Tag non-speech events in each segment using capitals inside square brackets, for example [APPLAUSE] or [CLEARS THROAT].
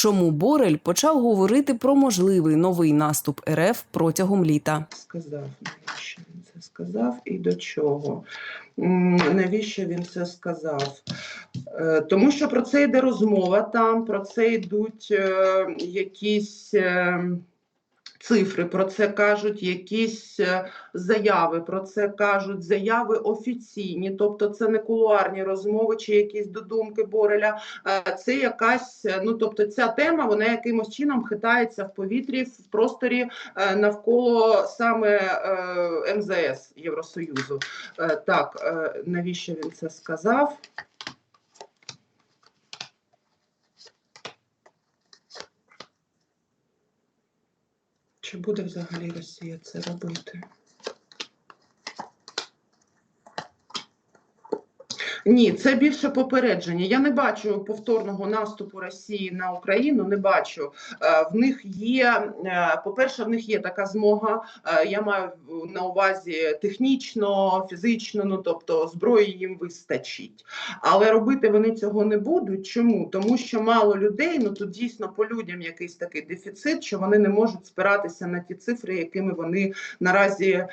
Чому Борель почав говорити про можливий новий наступ РФ протягом літа? сказав, навіщо він це сказав і до чого. Навіщо він це сказав? Е, Тому що про це йде розмова там, про це йдуть е, якісь е, цифри, про це кажуть якісь е, заяви, про це кажуть заяви офіційні, тобто це не кулуарні розмови чи якісь додумки Бореля. Е, Це якась, е, ну тобто ця тема, вона якимось чином хитається в повітрі, в просторі навколо саме МЗС Євросоюзу. Е, Так, навіщо він це сказав? Чи буде взагалі Росія це робити? Ні, це більше попередження. Я не бачу повторного наступу Росії на Україну. Не бачу. Е, В них є, е, по-перше, в них є така змога. е, Я маю на увазі технічно, фізично, ну тобто зброї їм вистачить. Але робити вони цього не будуть. Чому? Тому що мало людей. Ну тут дійсно по людям якийсь такий дефіцит, що вони не можуть спиратися на ті цифри, якими вони наразі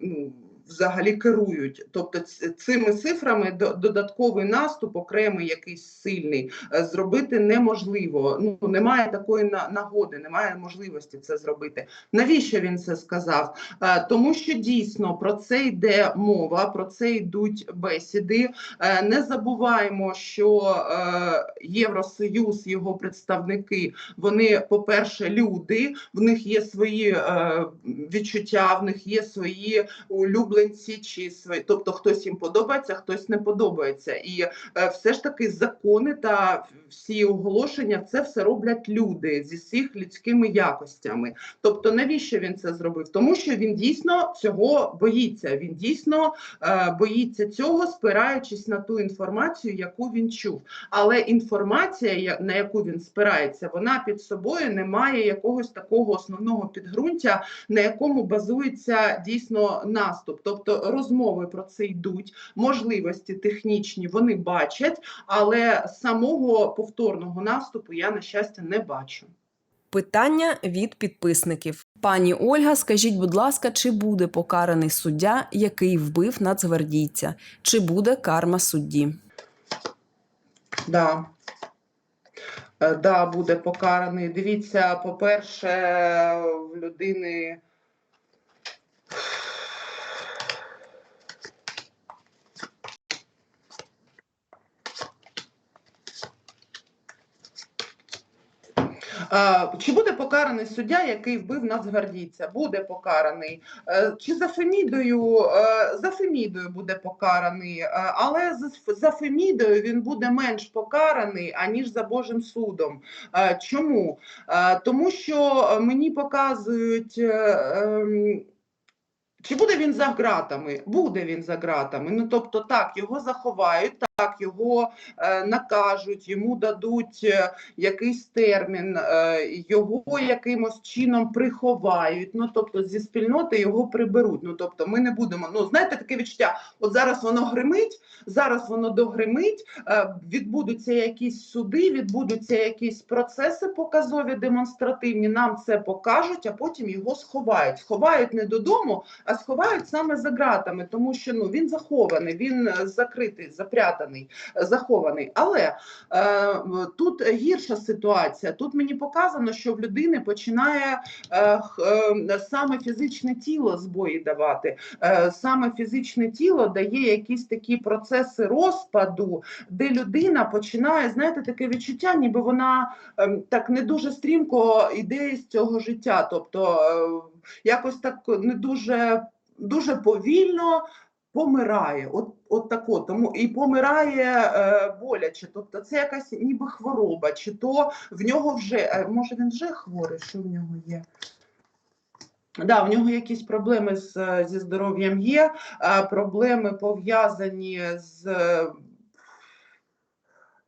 ну, взагалі керують. Тобто цими цифрами додатковий наступ, окремий якийсь сильний, е, зробити неможливо. Ну немає такої нагоди, немає можливості це зробити. Навіщо він це сказав? Е, Тому що дійсно про це йде мова, про це йдуть бесіди. Е, Не забуваємо, що Євросоюз, його представники, вони, по-перше, люди, в них є свої відчуття, в них є свої улюбленці, чи свої, тобто хтось їм подобається, хтось не подобається. І е, все ж таки закони та всі оголошення це все роблять люди зі всіх людськими якостями. Тобто, навіщо він це зробив? Тому що він дійсно цього боїться. Він дійсно е, боїться цього, спираючись на ту інформацію, яку він чув. Але інформація, на яку він спирається, вона під собою не має якогось такого основного підґрунтя, на якому базується дійсно наступ. Тобто розмови про це йдуть, можливості технічні вони бачать, але самого повторного наступу я на щастя не бачу. Питання від підписників. Пані Ольга, скажіть, будь ласка, чи буде покараний суддя, який вбив нацгвардійця? Чи буде карма судді? Да. Е, Да, буде покараний. Дивіться, по-перше, в людини. Чи буде покараний суддя, який вбив нацгвардійця? Буде покараний. Е, Чи за Фемідою? Е, За Фемідою буде покараний, Е, але за- Фемідою він буде менш покараний, аніж за Божим судом. Е, Чому? Е, Тому що е, мені показують. е, ем, Чи буде він за ґратами? Буде він за ґратами. Ну тобто, так, його заховають, так, його е, накажуть, йому дадуть е, якийсь термін, е, його якимось чином приховають. Ну тобто зі спільноти його приберуть. Ну тобто, ми не будемо. Ну знаєте, таке відчуття. От зараз воно гримить, зараз воно догримить, відбудуться якісь суди, відбудуться якісь процеси показові, демонстративні. Нам це покажуть, а потім його сховають. Сховають не додому, а сховають саме за ґратами, тому що ну він захований, він закритий, запрятаний, е, захований. Але е, тут гірша ситуація. Тут мені показано, що в людини починає е, е, саме фізичне тіло збої давати. Е, саме фізичне тіло дає якісь такі процеси розпаду, де людина починає, знаєте, таке відчуття, ніби вона ем, так не дуже стрімко йде з цього життя. Тобто е, якось так не дуже, дуже повільно. Помирає, от, от тако, тому і помирає е, боляче. Тобто це якась ніби хвороба, чи то в нього вже, е, може він вже хворий, що в нього є? Да, в нього якісь проблеми з, е, зі здоров'ям є, проблеми пов'язані з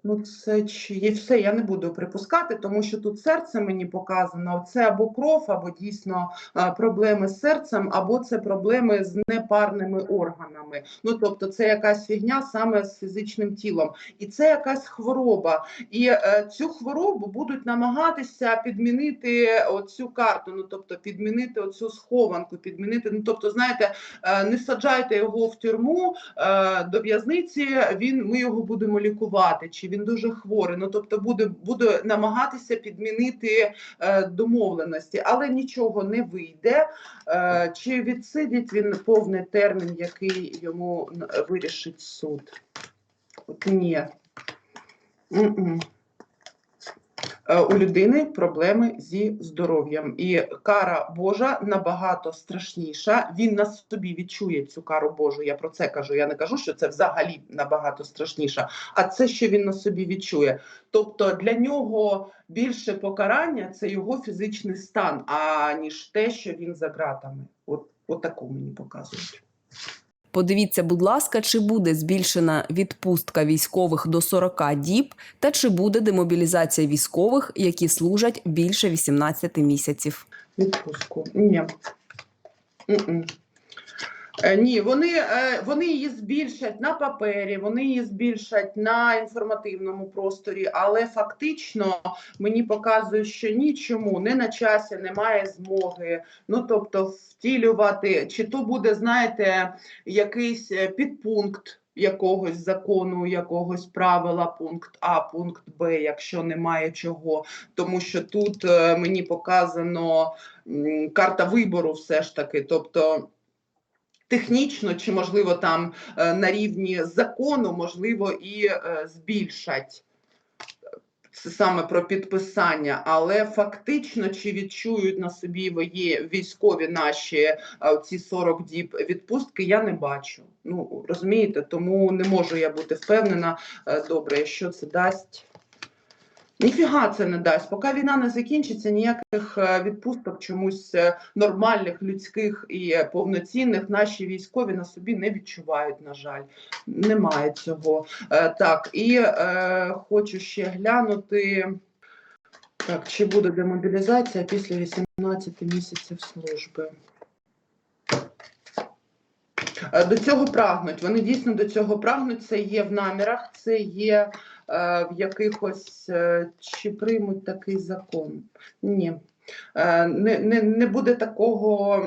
Ну, це чи є все, я не буду припускати, тому що тут серце мені показано. Це або кров, або дійсно е, проблеми з серцем, або це проблеми з непарними органами. Ну тобто, це якась фігня саме з фізичним тілом, і це якась хвороба. І е, цю хворобу будуть намагатися підмінити оцю карту. Ну тобто, підмінити оцю схованку, підмінити. Ну тобто, знаєте, е, не саджайте його в тюрму е, до в'язниці. Він ми його будемо лікувати. Чи він дуже хворий? Ну тобто, буде буде намагатися підмінити е, домовленості, але нічого не вийде. Е, чи відсидить він повний термін, який йому вирішить суд? От ні. М-м. Е, У людини проблеми зі здоров'ям, і кара Божа набагато страшніша. Він на собі відчує цю кару Божу. Я про це кажу. Я не кажу, що це взагалі набагато страшніша, а це, що він на собі відчує. Тобто для нього більше покарання це його фізичний стан, аніж те, що він за ґратами. От, от таку мені показують. Подивіться, будь ласка, чи буде збільшена відпустка військових до 40 діб, та чи буде демобілізація військових, які служать більше 18 місяців. Відпустку. Ні. М-м. Е, Ні, вони, е, вони її збільшать на папері, вони її збільшать на інформативному просторі, але фактично мені показує, що нічому не на часі немає змоги. Ну тобто втілювати, чи то буде, знаєте, якийсь е, підпункт якогось закону, якогось правила, пункт А, пункт Б, якщо немає чого. Тому що тут е, мені показано карта вибору, все ж таки. Тобто технічно, чи можливо там е, на рівні закону, можливо, і е, збільшать. Це саме про підписання, але фактично чи відчують на собі військові наші е, ці 40 діб відпустки, я не бачу. Ну розумієте, тому не можу я бути впевнена. Добре, що це дасть. Ніфіга це не дасть. Поки війна не закінчиться, ніяких е, відпусток чомусь е, нормальних, людських і повноцінних наші військові на собі не відчувають, на жаль. Немає цього. Е, Так, і е, хочу ще глянути. Так, чи буде демобілізація після 18 місяців служби? До цього прагнуть. Вони дійсно до цього прагнуть. Це є в намірах, це є в якихось е, чи приймуть такий закон. Ні. Е, не, не, не буде такого.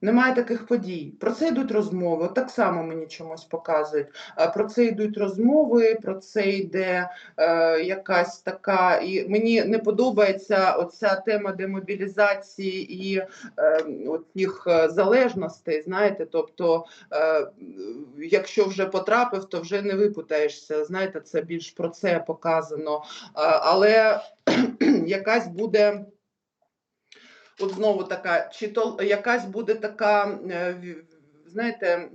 Немає таких подій. Про це йдуть розмови. От Так само мені чомусь показують. Е, Про це йдуть розмови, про це йде е, якась така. І мені не подобається оця тема демобілізації і е, оцих е, залежностей. Знаєте, тобто, е, якщо вже потрапив, то вже не випутаєшся. Знаєте, це більш про це показано. Е, але [CLEARS THROAT] якась буде. От знову така, чи то якась буде така, е, знаєте,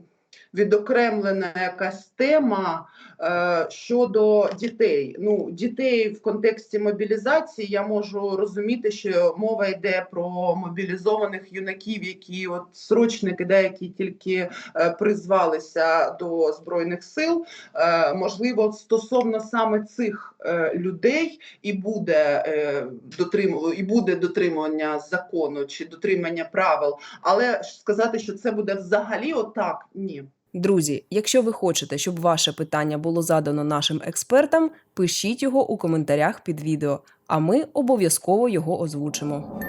відокремлена якась тема е, щодо дітей. Ну, дітей в контексті мобілізації я можу розуміти, що мова йде про мобілізованих юнаків, які от срочники, да, які тільки е, призвалися до збройних сил. Е, можливо, стосовно саме цих е, людей і буде е, дотриму, і буде дотримання закону чи дотримання правил, але сказати, що це буде взагалі отак, ні. Друзі, якщо ви хочете, щоб ваше питання було задано нашим експертам, пишіть його у коментарях під відео, а ми обов'язково його озвучимо.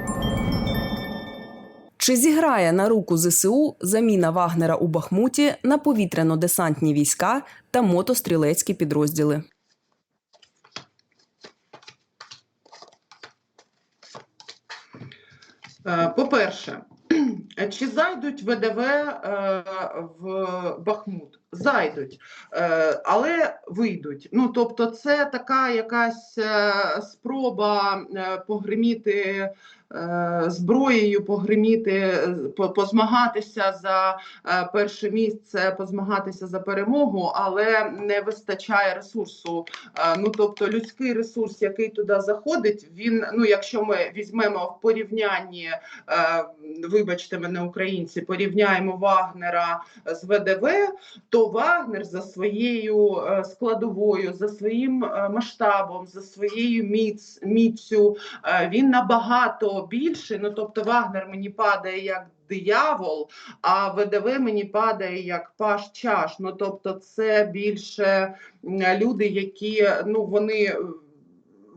Чи зіграє на руку ЗСУ заміна Вагнера у Бахмуті на повітряно-десантні війська та мотострілецькі підрозділи? Е, По-перше, чи зайдуть ВДВ е, в Бахмут? Зайдуть, Е, але вийдуть. Ну тобто, це така якась е, спроба е, погриміти зброєю погриміти, позмагатися за перше місце, позмагатися за перемогу, але не вистачає ресурсу. Ну тобто людський ресурс, який туди заходить, він ну, якщо ми візьмемо в порівнянні, вибачте мене, українці, порівняємо Вагнера з ВДВ, то Вагнер за своєю е, складовою, за своїм е, масштабом, за своєю міць, міцю, е, він набагато більший. Ну тобто, Вагнер мені падає як диявол, а ВДВ мені падає як паш чаш. Ну тобто, це більше люди, які ну вони.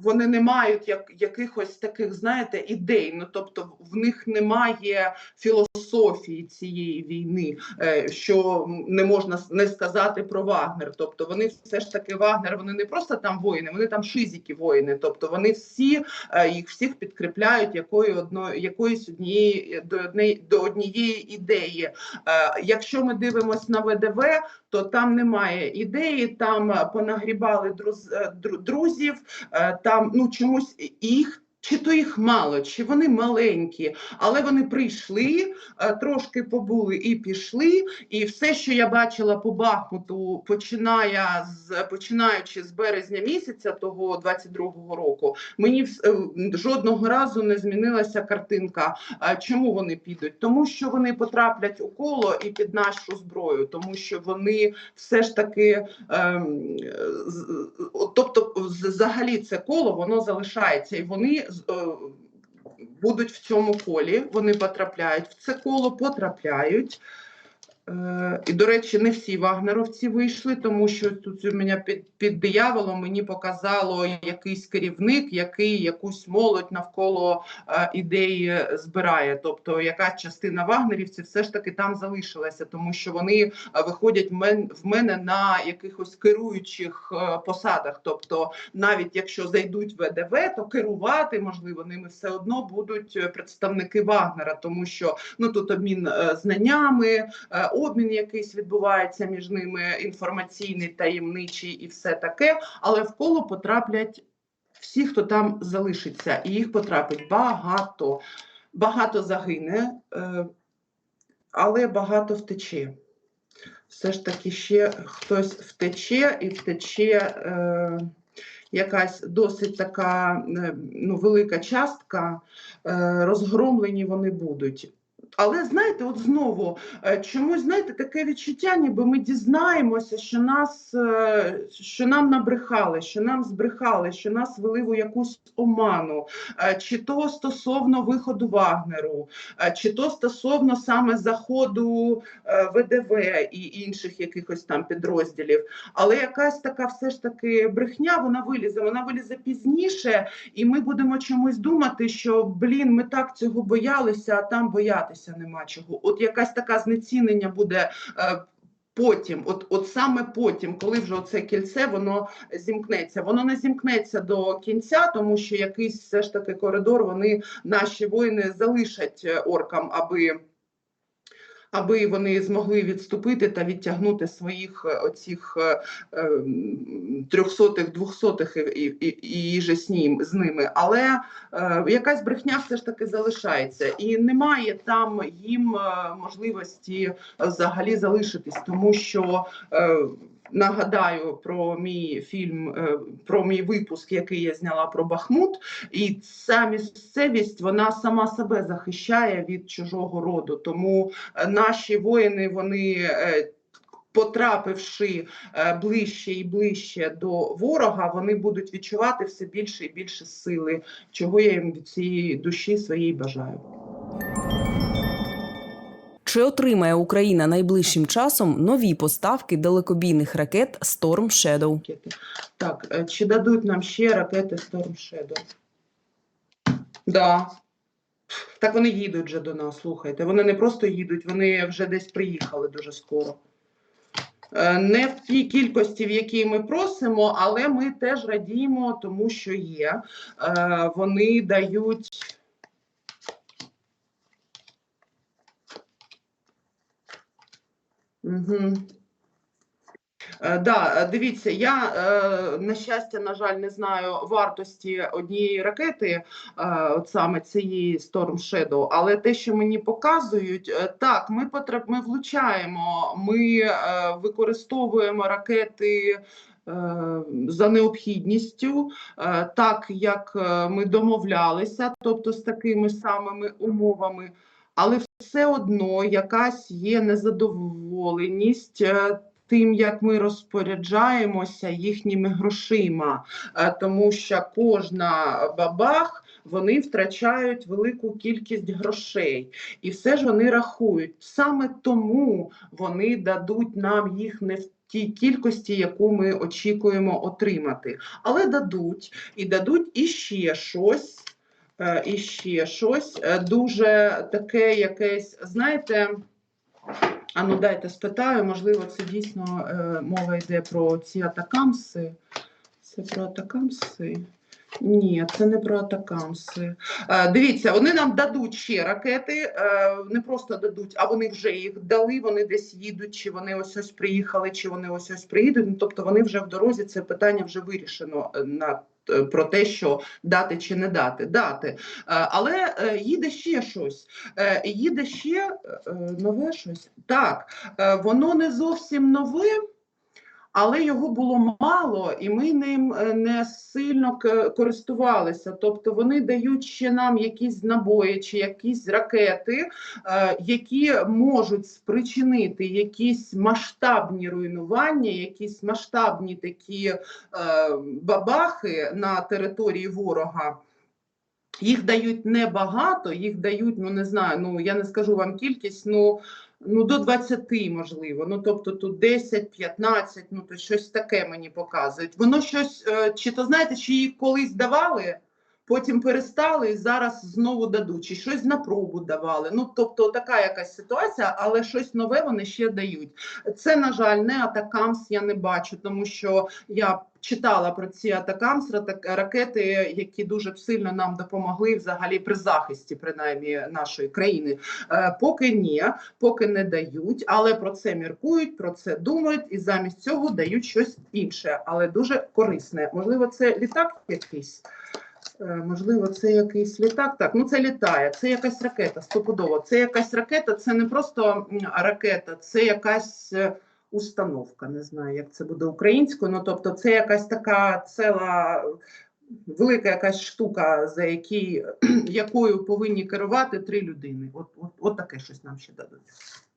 Вони не мають як, якихось таких, знаєте, ідей. Ну тобто, в них немає філософії цієї війни, е, що не можна не сказати про Вагнер. Тобто вони все ж таки Вагнер, вони не просто там воїни, вони там шизики воїни. Тобто вони всі е, їх всіх підкріпляють якою одно, якоюсь однієї до однієї до однієї ідеї. Е, Якщо ми дивимося на ВДВ, то там немає ідеї, там понагрібали друз, е, друзів, е, там ну чомусь їх. Чи то їх мало, чи вони маленькі, але вони прийшли, е, трошки побули і пішли. І все, що я бачила по Бахмуту, починає з починаючи з березня місяця того 22-го року, мені е, жодного разу не змінилася картинка. Чому вони підуть? Тому що вони потраплять у коло і під нашу зброю, тому що вони все ж таки, ем, тобто, взагалі це коло воно залишається, і вони е, будуть в цьому колі. Вони потрапляють в це коло, потрапляють. Е, І, до речі, не всі вагнеровці вийшли, тому що тут у мене під, під дияволом мені показало якийсь керівник, який якусь молодь навколо е, ідеї збирає. Тобто, якась частина вагнерівців все ж таки там залишилася, тому що вони е, виходять мен, в мене на якихось керуючих е, посадах. Тобто, навіть якщо зайдуть в ВДВ, то керувати можливо ними все одно будуть е, представники Вагнера, тому що ну тут обмін е, знаннями. е, Обмін якийсь відбувається між ними інформаційний, таємничий і все таке, але в коло потраплять всі, хто там залишиться, і їх потрапить багато. Багато загине, е, але багато втече. Все ж таки ще хтось втече і втече е, якась досить така е, ну, велика частка, розгромлені вони будуть. Але знаєте, от знову е, чомусь знаєте таке відчуття, ніби ми дізнаємося, що нас е, що нам набрехали, що нам збрехали, що нас вели в якусь оману, Е, чи то стосовно виходу Вагнеру, чи то стосовно саме заходу ВДВ і інших якихось там підрозділів. Але якась така все ж таки брехня, вона вилізе, вона вилізе пізніше, і ми будемо чомусь думати, що блін, ми так цього боялися, а там боятися нема чого. От якась така знецінення буде. е, Потім, от, от саме потім, коли вже це кільце воно зімкнеться, воно не зімкнеться до кінця, тому що якийсь все ж таки коридор вони наші воїни залишать е, оркам, аби аби вони змогли відступити та відтягнути своїх е, оцих е, е, трьохсотих, двохсотих і, і, і, же з, ним, з ними. Але якась брехня все ж таки залишається, і немає там їм можливості взагалі залишитись, тому що. Нагадаю про мій фільм, е, про мій випуск, який я зняла про Бахмут, і ця місцевість вона сама себе захищає від чужого роду. Тому е, наші воїни, вони е, потрапивши ближче і ближче до ворога, вони будуть відчувати все більше і більше сили, чого я їм від цієї душі своєї бажаю. Чи отримає Україна найближчим часом нові поставки далекобійних ракет Storm Shadow? Так, е, чи дадуть нам ще ракети Storm Shadow? Да. Так вони їдуть вже до нас, слухайте. Вони не просто їдуть, вони вже десь приїхали дуже скоро. Е, Не в тій кількості, в якій ми просимо, але ми теж радіємо, тому що є. Е, Вони дають. Угу. Да, е, дивіться, я е, на щастя, на жаль, не знаю вартості однієї ракети, от саме цієї Storm Shadow, але те, що мені показують, так, ми потреб, ми влучаємо, ми використовуємо ракети. За необхідністю, так як ми домовлялися, тобто з такими самими умовами, але все одно якась є незадоволеність е, тим, як ми розпоряджаємося їхніми грошима, Е, тому що кожна бабах вони втрачають велику кількість грошей, і все ж вони рахують. Саме тому вони дадуть нам їх не в тій кількості, яку ми очікуємо отримати, але дадуть і дадуть іще щось. Е, І ще щось е, дуже таке якесь, знаєте, а ну дайте спитаю, можливо, це дійсно е, мова йде про ці атакамси. Це про атакамси? Ні, це не про атакамси. Дивіться, вони нам дадуть ще ракети, не просто дадуть, а вони вже їх дали, вони десь їдуть, чи вони ось ось приїхали, чи вони ось ось приїдуть. Ну, тобто вони вже в дорозі, це питання вже вирішено на про те, що дати чи не дати. Дати. Е, Але е, їде ще щось. Е, Їде ще е, нове щось. Так, е, воно не зовсім нове. Але його було мало, і ми ним е, не сильно користувалися. Тобто вони дають ще нам якісь набої чи якісь ракети, е, які можуть спричинити якісь масштабні руйнування, якісь масштабні такі е, бабахи на території ворога. Їх дають небагато, їх дають, ну не знаю, ну я не скажу вам кількість, ну, ну до 20, можливо. Ну тобто тут 10, 15, ну то щось таке мені показують. Воно щось, е, чи то знаєте, чи їх колись давали, потім перестали і зараз знову дадуть, чи щось на пробу давали. Ну тобто така якась ситуація, але щось нове вони ще дають. Це, на жаль, не атакамс, я не бачу, тому що я читала про ці атакамс, ракети, які дуже сильно нам допомогли взагалі при захисті, принаймні нашої країни. Е, поки ні, поки не дають, але про це міркують, про це думають, і замість цього дають щось інше, але дуже корисне. Можливо, це літак якийсь. Е, Можливо, це якийсь літак. Так, ну це літає, це якась ракета, стопудово. Це якась ракета, це не просто ракета, це якась е, установка. Не знаю, як це буде українською. Ну тобто, це якась така ціла велика якась штука, за якій, [CLEARS THROAT] якою повинні керувати три людини. От, от, от таке щось нам ще дадуть.